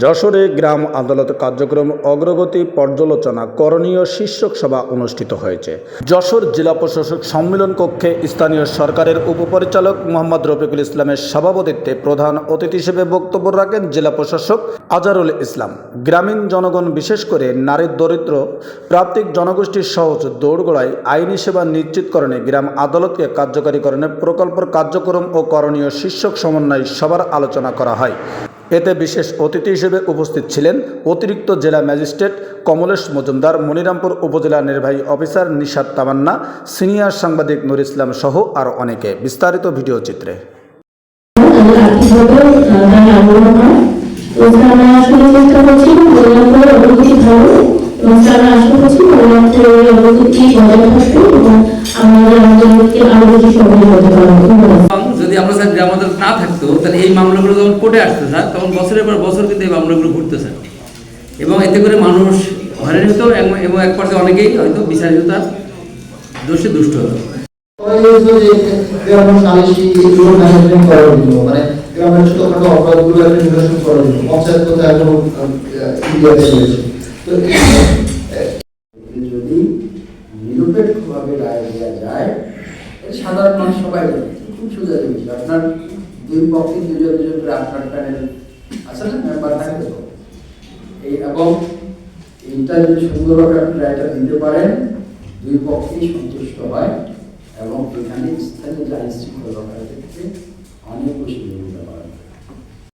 যশোরে গ্রাম আদালত কার্যক্রম অগ্রগতি পর্যালোচনা করণীয় শীর্ষক সভা অনুষ্ঠিত হয়েছে। যশোর জেলা প্রশাসক সম্মেলন কক্ষে স্থানীয় সরকারের উপপরিচালক মোহাম্মদ রফিকুল ইসলামের সভাপতিত্বে প্রধান অতিথি হিসেবে বক্তব্য রাখেন জেলা প্রশাসক আজারুল ইসলাম। গ্রামীণ জনগণ বিশেষ করে নারীর দরিদ্র, প্রান্তিক জনগোষ্ঠীর সহজ দৌড়গোড়ায় আইনি সেবা নিশ্চিতকরণে গ্রাম আদালতকে কার্যকারীকরণে প্রকল্পের কার্যক্রম ও করণীয় শীর্ষক সমন্বয় সবার আলোচনা করা হয়। এতে বিশেষ অতিথি হিসেবে উপস্থিত ছিলেন অতিরিক্ত জেলা ম্যাজিস্ট্রেট কমলেশ মজুমদার, মনিরামপুর উপজেলা নির্বাহী অফিসার নিশাদ তামান্না, সিনিয়র সাংবাদিক নুর ইসলাম সহ আরও অনেকে। বিস্তারিত ভিডিও চিত্রে। এই মামলাগুলো যখন কোর্টে আসতো স্যার তখন বছরের পর বছর কিন্তু এই মামলাগুলো ঘুরতো স্যার এবং এতে করে মানুষ হয়রানি হতো এবং এক পর্যায়ে অনেকেই হয়তো বিচার হতো। তার দোষে দুষ্ট হতো সাধারণ মানুষ সবাই খুব সোজা জিনিস আপনার দুই পক্ষে দুজন দুজন করে আপনার প্যানেল আছে না? মেম্বার থাকবে তো। এই এবং এইটা যদি সুন্দরভাবে আপনি রায়টা দিতে পারেন, দুই পক্ষেই সন্তুষ্ট হয় এবং এখানে স্থানীয় যে আইন শৃঙ্খলা রক্ষার